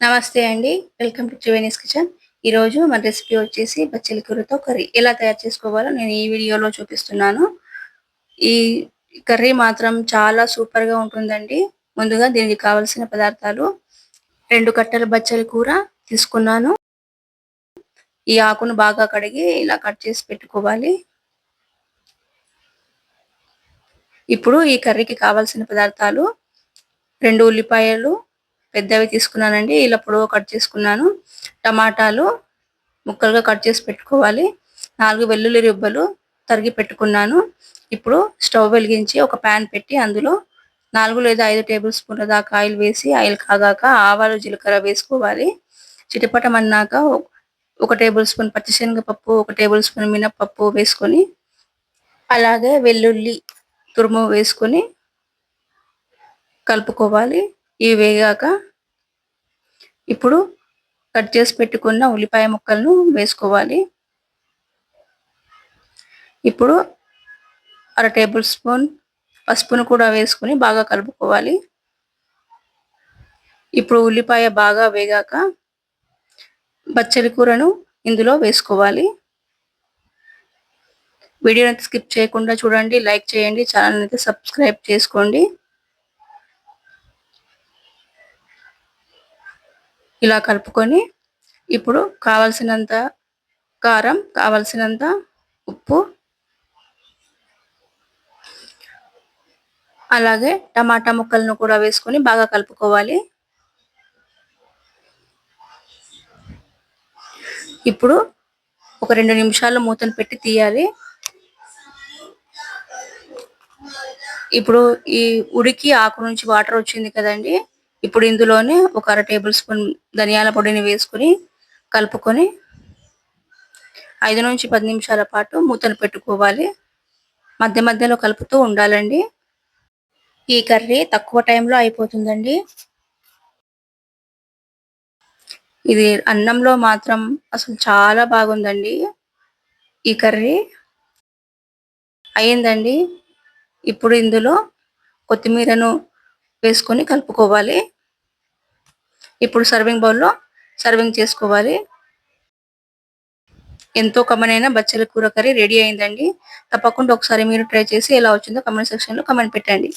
నమస్తే అండి. Welcome to Triveni's kitchen ఈ రోజు మన రెసిపీ వచ్చేసి బచ్చలి కూరతో కర్రీ. ఎలా తయారు చేసుకోవాలో నేను ఈ వీడియోలో చూపిస్తున్నాను. ఈ కర్రీ మాత్రం చాలా సూపర్గా ఉంటుందండి. ముందుగా దీనికి కావలసిన పదార్థాలు రెండు కట్టల బచ్చలి కూర తీసుకున్నాను. ఈ ఆకును బాగా కడిగి ఇలా కట్ చేసి పెట్టుకోవాలి. ఇప్పుడు ఈ కర్రీకి కావలసిన పదార్థాలు రెండు ఉల్లిపాయలు పెద్దవి తీసుకున్నానండి. ఇలా పొడవు కట్ చేసుకున్నాను. టమాటాలు ముక్కలుగా కట్ చేసి పెట్టుకోవాలి. నాలుగు వెల్లుల్లి రిబ్బలు తరిగి పెట్టుకున్నాను. ఇప్పుడు స్టవ్ వెలిగించి ఒక ప్యాన్ పెట్టి అందులో నాలుగు లేదా ఐదు టేబుల్ స్పూన్ల దాకా ఆయిల్ వేసి ఆయిల్ కాగాక ఆవాలు జీలకర్ర వేసుకోవాలి. చిటపటం అన్నాక ఒక టేబుల్ స్పూన్ పచ్చిశనగపప్పు ఒక టేబుల్ స్పూన్ మినపప్పు వేసుకొని అలాగే వెల్లుల్లి తురుము వేసుకొని కలుపుకోవాలి. ఇవి వేగాక ఇప్పుడు కట్ చేసి పెట్టుకున్న ఉల్లిపాయ ముక్కలను వేసుకోవాలి. ఇప్పుడు అర టేబుల్ స్పూన్ పసుపును కూడా వేసుకుని బాగా కలుపుకోవాలి. ఇప్పుడు ఉల్లిపాయ బాగా వేగాక బచ్చలి కూరను ఇందులో వేసుకోవాలి. వీడియోని స్కిప్ చేయకుండా చూడండి లైక్ చేయండి ఛానల్ అయితే సబ్స్క్రైబ్ చేసుకోండి. ఇలా కలుపుకొని ఇప్పుడు కావలసినంత కారం కావలసినంత ఉప్పు అలాగే టమాటా ముక్కలను కూడా వేసుకొని బాగా కలుపుకోవాలి. ఇప్పుడు ఒక రెండు నిమిషాలు మూతను పెట్టి తీయాలి. ఇప్పుడు ఈ ఉడికి ఆకు నుంచి వాటర్ వచ్చింది కదండి ఇప్పుడు ఇందులోనే ఒక అర టేబుల్ స్పూన్ ధనియాల పొడిని వేసుకుని కలుపుకొని ఐదు నుంచి పది నిమిషాల పాటు మూతను పెట్టుకోవాలి. మధ్య మధ్యలో కలుపుతూ ఉండాలండి. ఈ కర్రీ తక్కువ టైంలో అయిపోతుందండి. ఇది అన్నంలో మాత్రం అసలు చాలా బాగుందండి. ఈ కర్రీ అయిందండి ఇప్పుడు ఇందులో కొత్తిమీరను వేసుకొని కలుపుకోవాలి. ఇప్పుడు సర్వింగ్ బౌల్లో సర్వింగ్ చేసుకోవాలి. ఎంతో కమ్మనైన బచ్చల కూర కర్రీ రెడీ అయిందండి. తప్పకుండా ఒకసారి మీరు ట్రై చేసి ఎలా వచ్చిందో కమెంట్ సెక్షన్లో కమెంట్ పెట్టండి.